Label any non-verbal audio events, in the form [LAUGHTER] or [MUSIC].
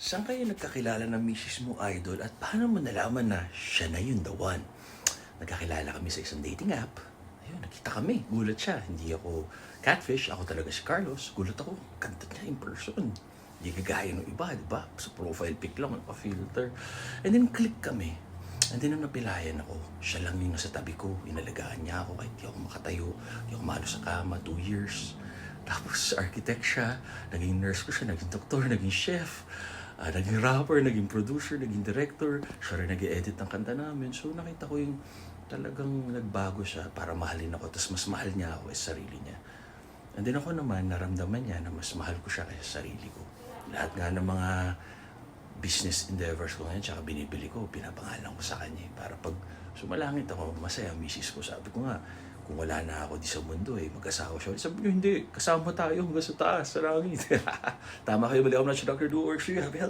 Saan kayo nagkakilala ng misis mo, idol? At paano mo nalaman na siya na yun, the one? Nagkakilala kami sa isang dating app. Ayun, nakita kami. Gulat siya. Hindi ako catfish. Ako talaga si Carlos. Gulat ako. Kanta niya in person. Hindi kagaya ng iba, di ba? Sa profile pic lang, naka-filter. And then click kami. And then nung napilayan ako, siya lang yung nasa tabi ko. Inalagaan niya ako kahit di ako makatayo. Di ako malo sa kama. Two years. Tapos architect siya. Naging nurse ko siya. Naging doktor. Naging chef. Ah, naging rapper, naging producer, naging director. Siya rin nag-edit ng kanta namin. So nakita ko yung talagang nagbago siya para mahalin ako. Tapos mas mahal niya ako sa sarili niya. And then ako naman, naramdaman niya na mas mahal ko siya kaysa sarili ko. Lahat nga ng mga business endeavors ko ngayon, tsaka binibili ko, pinapangalan ko sa kanya. eh. Para pag sumalangit ako, masaya misis ko. Sabi ko nga, kung wala na ako di sa mundo eh, mag-asawa siya. Sabi niyo, hindi, kasama tayo hanggang sa taas, sa langit. [LAUGHS] Tama kayo, mali ako na si Dr. Do works for